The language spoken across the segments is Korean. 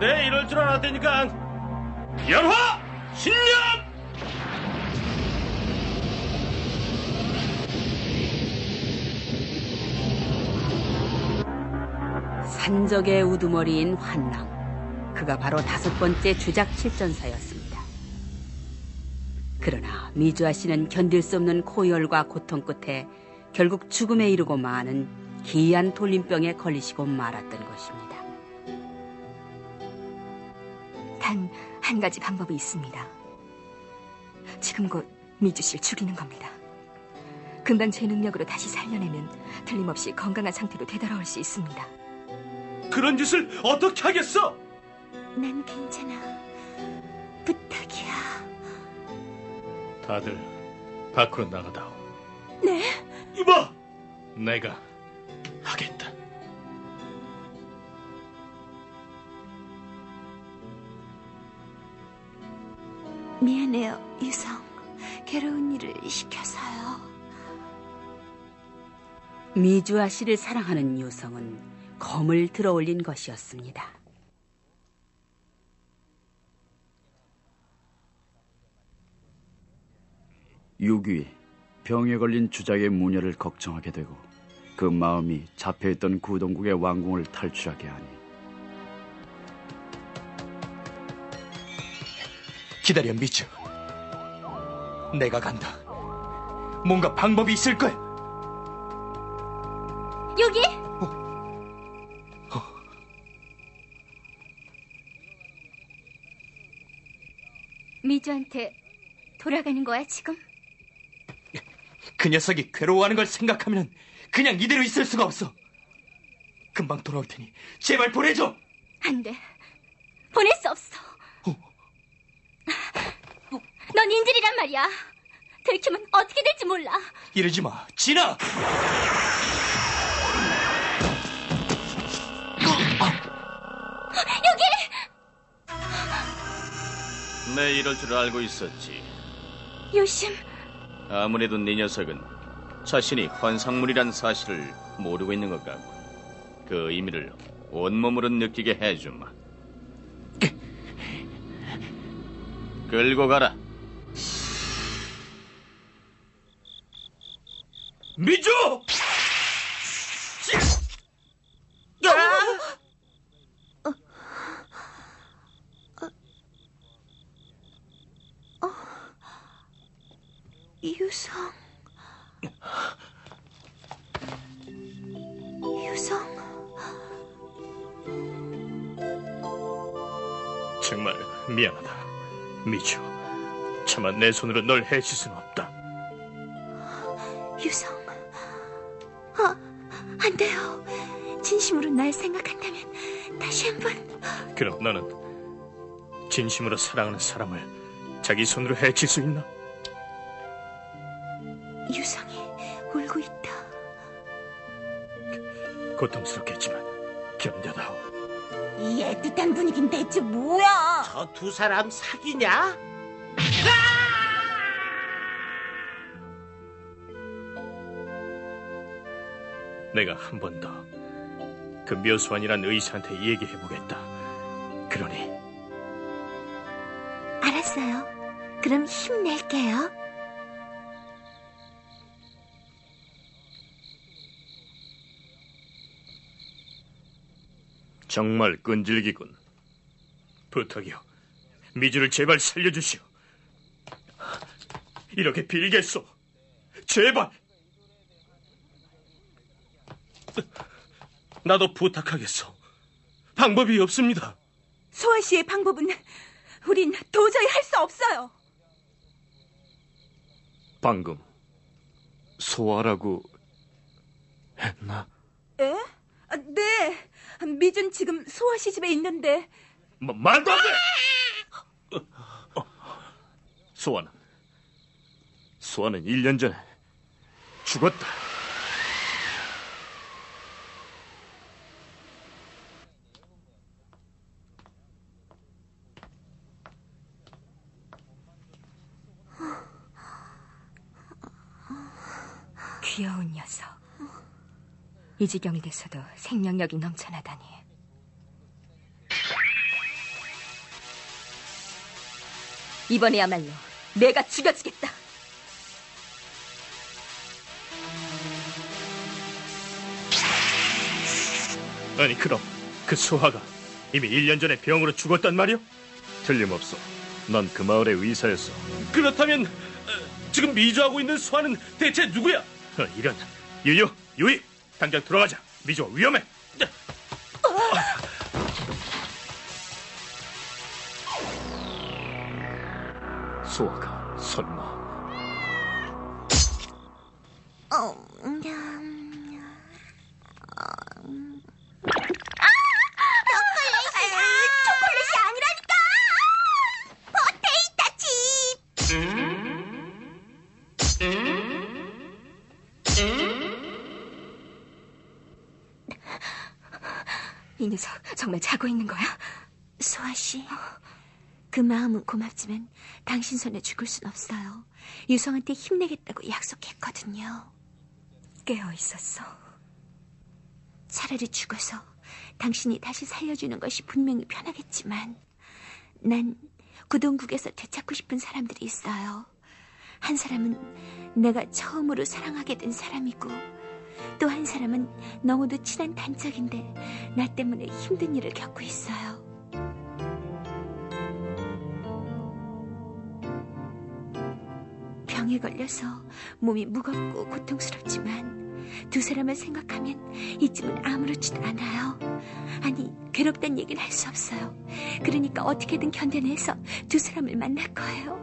내 이럴 줄 알았다니까. 연화! 신념! 산적의 우두머리인 환랑. 그가 바로 다섯 번째 주작 실전사였습니다. 그러나 미주아 씨는 견딜 수 없는 고열과 고통 끝에 결국 죽음에 이르고 마는 기이한 돌림병에 걸리시고 말았던 것입니다. 단 한 가지 방법이 있습니다. 지금 곧 미주 씨를 죽이는 겁니다. 금방 제 능력으로 다시 살려내면 틀림없이 건강한 상태로 되돌아올 수 있습니다. 그런 짓을 어떻게 하겠어? 난 괜찮아. 부탁이야. 다들 밖으로 나가다오. 네? 이봐! 내가 미안해요, 유성. 괴로운 일을 시켜서요. 미주아 씨를 사랑하는 유성은 검을 들어 올린 것이었습니다. 유귀 병에 걸린 주작의 무녀를 걱정하게 되고 그 마음이 잡혀있던 구동국의 왕궁을 탈출하게 하니 기다려, 미주. 내가 간다. 뭔가 방법이 있을 거야. 여기! 미주한테 돌아가는 거야, 지금? 그 녀석이 괴로워하는 걸 생각하면 그냥 이대로 있을 수가 없어. 금방 돌아올 테니 제발 보내줘. 안 돼. 보낼 수 없어. 어? 넌 인질이란 말이야. 들키면 어떻게 될지 몰라. 이러지 마, 진아. 내 이럴 줄 알고 있었지. 요심, 아무래도 네 녀석은 자신이 환상물이란 사실을 모르고 있는 것 같고 그 의미를 온몸으로 느끼게 해주마. 끌고 가라. 미주! 유성. 유성. 정말 미안하다. 미주. 차마 내 손으로 널 해칠 수는 없다. 안 돼요. 진심으로 날 생각한다면 다시 한 번 그럼 너는 진심으로 사랑하는 사람을 자기 손으로 해칠 수 있나? 유성이 울고 있다. 고통스럽겠지만 견뎌다오. 이 애틋한 분위기는 대체 뭐야? 저 두 사람 사귀냐? 내가 한 번 더 그 묘수환이란 의사한테 얘기해보겠다. 그러니 알았어요. 그럼 힘낼게요. 정말 끈질기군. 부탁이요. 미주를 제발 살려주시오. 이렇게 빌겠소. 제발. 나도 부탁하겠소. 방법이 없습니다. 소아 씨의 방법은 우린 도저히 할 수 없어요. 방금 소화라고 했나? 에? 아, 네. 미준 지금 소아 씨 집에 있는데 마, 말도 안 돼! 어, 소아는 소아는 1년 전에 죽었다. 귀여운 녀석. 이 지경이 돼서도 생명력이 넘쳐나다니. 이번에야말로 내가 죽여주겠다. 아니 그럼 그 수하가 이미 1년 전에 병으로 죽었단 말이오? 틀림없어. 난 그 마을의 의사였어. 그렇다면 어, 지금 미주하고 있는 수아는 대체 누구야? 어, 이런 유유 유이 당장 들어가자. 미조 위험해. 수아가 이 녀석 정말 자고 있는 거야? 소아 씨, 그 마음은 고맙지만 당신 손에 죽을 순 없어요. 유성한테 힘내겠다고 약속했거든요. 깨어 있었어. 차라리 죽어서 당신이 다시 살려주는 것이 분명히 편하겠지만 난 구동국에서 되찾고 싶은 사람들이 있어요. 한 사람은 내가 처음으로 사랑하게 된 사람이고 또 한 사람은 너무도 친한 단짝인데 나 때문에 힘든 일을 겪고 있어요. 병에 걸려서 몸이 무겁고 고통스럽지만 두 사람을 생각하면 이쯤은 아무렇지도 않아요. 아니, 괴롭단 얘기는 할 수 없어요. 그러니까 어떻게든 견뎌내서 두 사람을 만날 거예요.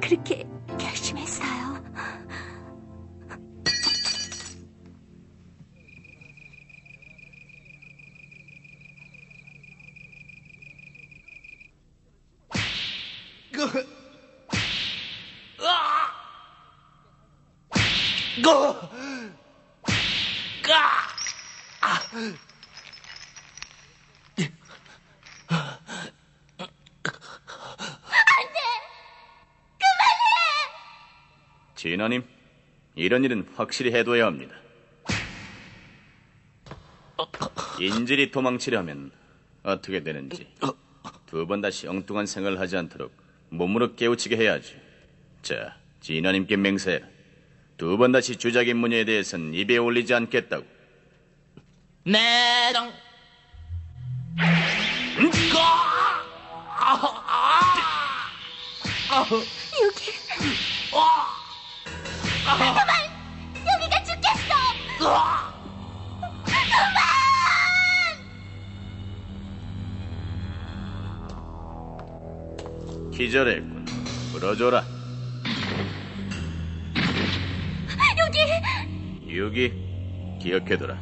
그렇게 결심했어요. 진아님, 이런 일은 확실히 해둬야 합니다. 인질이 도망치려면 어떻게 되는지 두 번 다시 엉뚱한 생각을 하지 않도록 몸으로 깨우치게 해야지. 자, 진아님께 맹세해라. 두번 다시 주작인 문제에 대해선 입에 올리지 않겠다고. 내정 여기. 그만! 여기가 죽겠어! 기절했군. 풀어줘라. 여기! 유기, 기억해둬라.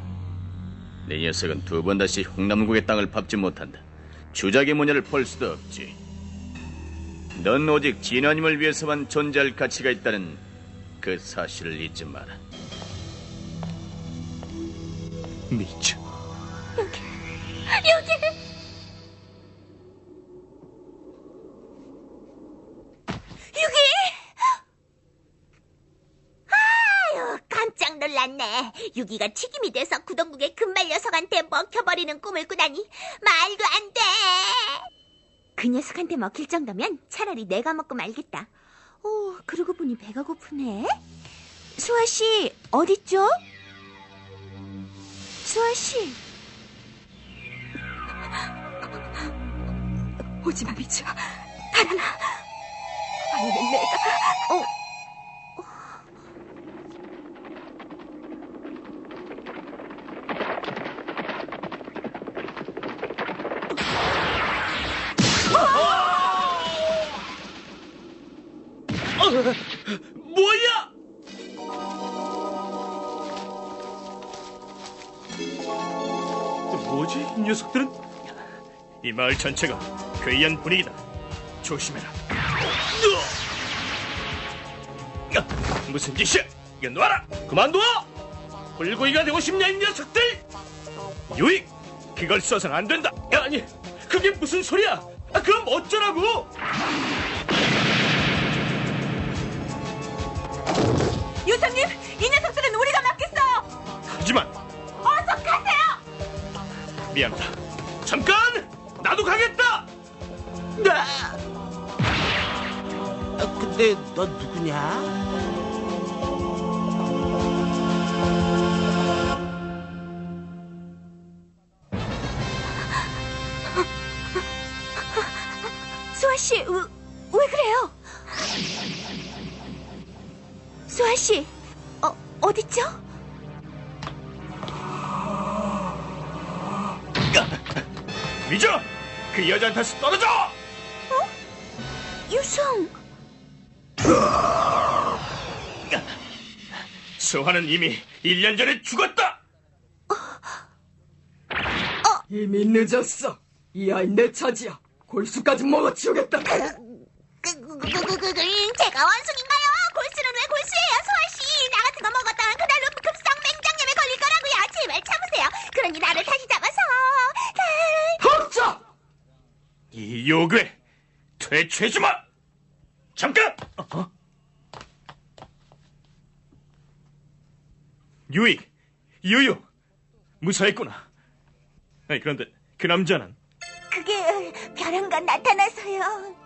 내 녀석은 두 번 다시 홍남국의 땅을 밟지 못한다. 주작의 모녀를 볼 수도 없지. 넌 오직 진화님을 위해서만 존재할 가치가 있다는 그 사실을 잊지 마라. 미쳐. 여기! 여기! 놀랐네. 유기가 튀김이 돼서 구동국의 금발 녀석한테 먹혀버리는 꿈을 꾸다니 말도 안 돼. 그 녀석한테 먹힐 정도면 차라리 내가 먹고 말겠다. 오, 그러고 보니 배가 고프네. 수아 씨, 어딨죠? 수아 씨. 오지마, 미주. 달아나. 아니면 내가. 어, 이 마을 전체가 괴이한 분위기다. 조심해라. 야, 무슨 짓이야? 이거 놔라! 그만둬! 불고기가 되고 싶냐, 이 녀석들! 유익! 그걸 써선 안 된다. 야, 아니, 그게 무슨 소리야? 아, 그럼 어쩌라고? 유성님, 이 녀석들은 우리가 맡겠어요. 하지만 어서 가세요. 미안하다. 잠깐! 나도 가겠다! 나! 아, 근데 너 누구냐? 수아 씨, 왜, 왜 그래요? 수아 씨, 어, 어딨죠? 미주! 그 여자한테서 떨어져! 유성, 수화는 이미 1년 전에 죽었다! 이미 늦었어. 이 아이 내 차지야. 골수까지 먹어치우겠다. 그, 그, 그, 그, 그, 그, 제가 원숭인가요? 골수는 왜 골수예요, 수아 씨? 나 같은 거 먹었다간 그날로 급성 맹장염에 걸릴 거라고요. 제발 참으세요. 그러니 나를 다시 잡아서. 멈춰! 이 요괴! 퇴치해주마! 잠깐! 어? 유이! 유유! 무사했구나. 아니, 그런데 그 남자는 그게 벼랑간 나타나서요.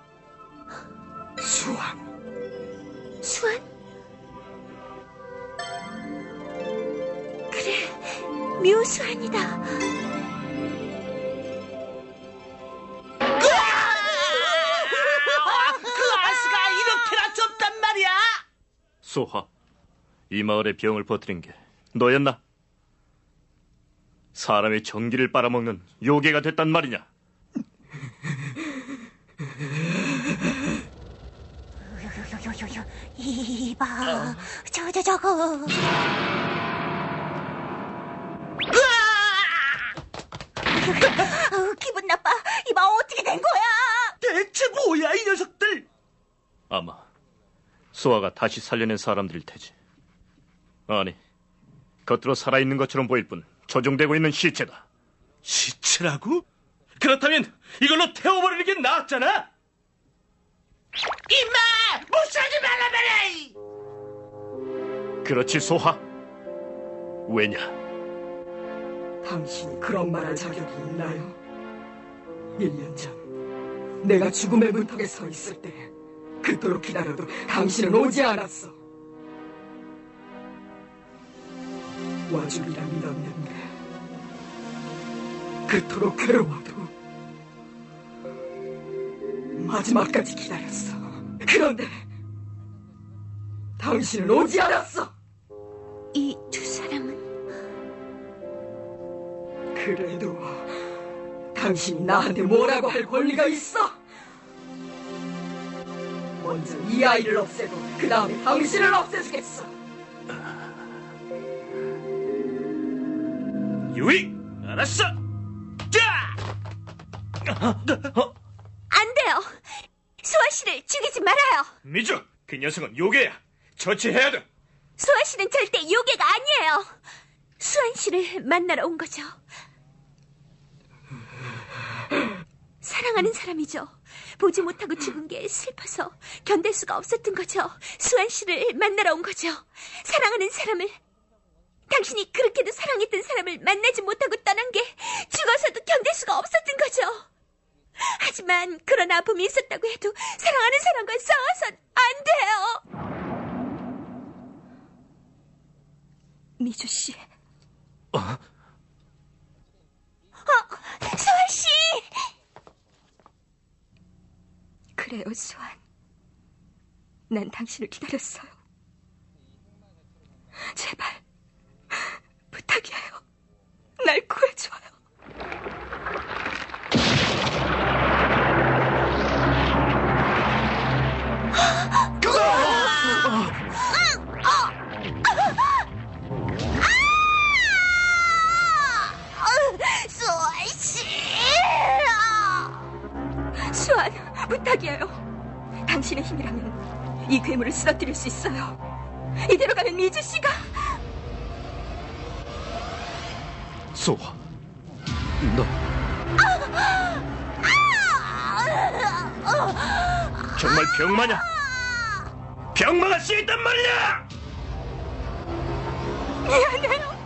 수환, 수완? 그래, 묘수완이다. 소화. 이 마을에 병을 퍼뜨린 게 너였나? 사람의 전기를 빨아먹는 요괴가 됐단 말이냐? 이봐 저 저 저거 어, 기분 나빠 이봐 어떻게 된 거야 대체 뭐야 이 녀석들? 아마 소아가 다시 살려낸 사람들일 테지. 아니, 겉으로 살아있는 것처럼 보일 뿐 조종되고 있는 시체다. 시체라고? 그렇다면 이걸로 태워버리는 게 낫잖아. 임마! 무시하지 말라 말해! 그렇지, 소하. 왜냐? 당신이 그런 말할 자격이 있나요? 1년 전, 내가 죽음의 문턱에 서 있을 때, 그토록 기다려도 당신은 오지 않았어. 와주리라 믿었는데, 그토록 괴로워도, 마지막까지 기다렸어. 그런데, 당신은 오지 않았어! 이 두 사람은 그래도 당신이 나한테 뭐라고 할 권리가 있어? 먼저 이 아이를 없애고 그 다음에 당신을 없애주겠어. 유이! 알았어! 자! 어? 안 돼요 수아 씨를 죽이지 말아요 미주! 그 녀석은 요괴야! 처치해야 돼! 수아 씨는 절대 요괴가 아니에요 수환 씨를 만나러 온 거죠 사랑하는 사람이죠 보지 못하고 죽은 게 슬퍼서 견딜 수가 없었던 거죠 수환 씨를 만나러 온 거죠 사랑하는 사람을 당신이 그렇게도 사랑했던 사람을 만나지 못하고 떠난 게 죽어서도 견딜 수가 없었던 거죠 하지만 그런 아픔이 있었다고 해도 사랑하는 사람과 싸워선 안 돼요 미주 씨. 어? 수환 씨. 그래요, 수환. 난 당신을 기다렸어요. 제발 정말 병마냐? 병마가 씨있단 말이냐? 미안해요.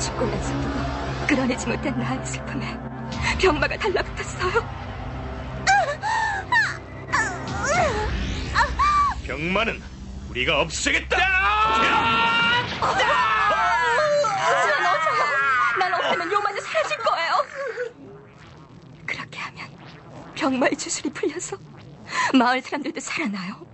죽고 나서 누가 끌어내지 못한 나의 슬픔에 병마가 달라붙었어요. 병마는 우리가 없애겠다. 하지만 없애면 요마저 사라질 거예요. 그렇게 하면 병마의 주술이 풀려서 마을 사람들도 살아나요.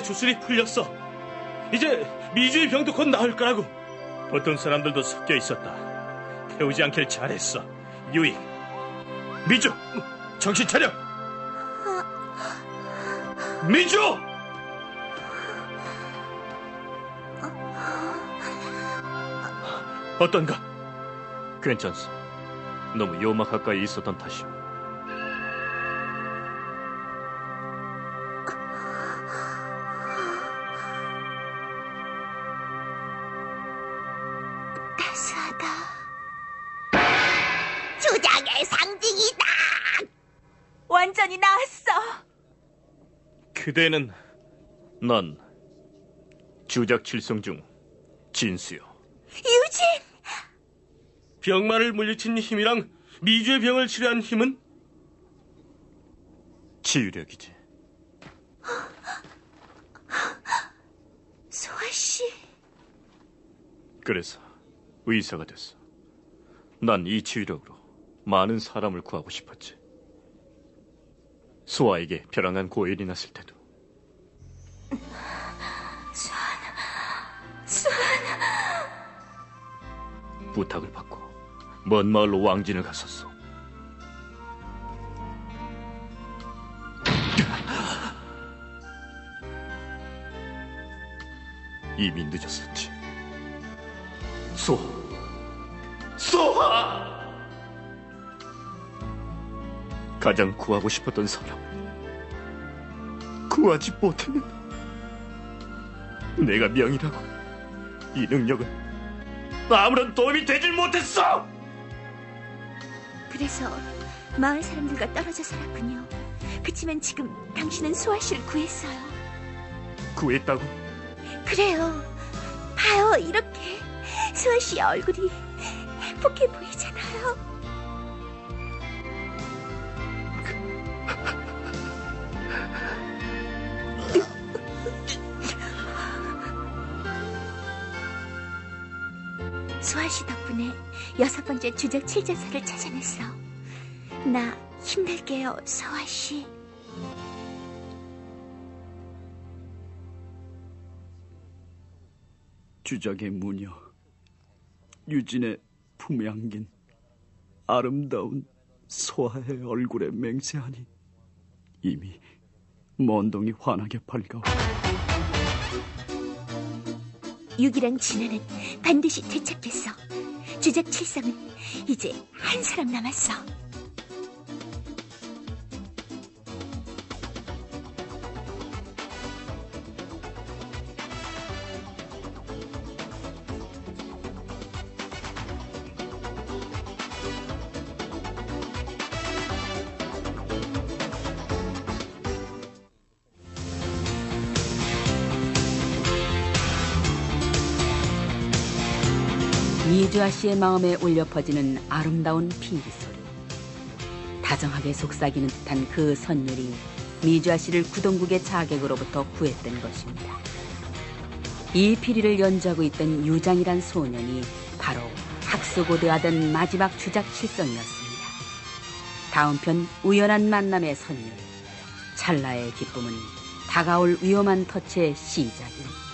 요마의 주술이 풀렸어. 이제 미주의 병도 곧 나을 거라고. 어떤 사람들도 섞여 있었다. 태우지 않길 잘했어. 유익. 미주, 정신 차려. 미주. 어떤가? 괜찮소. 너무 요마 가까이 있었던 탓이오. 완전히 나았어. 그대는 난 주작 칠성 중 진수요. 유진! 병마를 물리친 힘이랑 미주의 병을 치료한 힘은 치유력이지. 소아 씨. 그래서 의사가 됐어. 난 이 치유력으로 많은 사람을 구하고 싶었지. 소아에게 벼랑한 고열이 났을 때도 부탁을 받고 먼 마을로 왕진을 갔었어. 이미 늦었었지. 소, 소아! 가장 구하고 싶었던 사람. 구하지 못했는 내가 명이라고 이 능력은 아무런 도움이 되질 못했어! 그래서 마을 사람들과 떨어져 살았군요. 그치만 지금 당신은 소아 씨를 구했어요. 구했다고? 그래요. 봐요, 이렇게 소아 씨의 얼굴이 행복해 보이잖아요. 여섯 번째 주작 칠자사를 찾아냈어. 나 힘낼게요, 소아 씨. 주작의 무녀 유진의 품에 안긴 아름다운 소아의 얼굴에 맹세하니 이미 먼동이 환하게 밝아오 육이랑 진아는 반드시 되찾겠어. 주작 칠성은 이제 한 사람 남았어. 이주아 씨의 마음에 울려 퍼지는 아름다운 핑기소리. 다정하게 속삭이는 듯한 그 선율이 미주아 씨를 구동국의 자객으로부터 구했던 것입니다. 이 피리를 연주하고 있던 유장이란 소년이 바로 학수고대하던 마지막 주작 실성이었습니다. 다음 편 우연한 만남의 선율, 찰나의 기쁨은 다가올 위험한 터치의 시작입니다.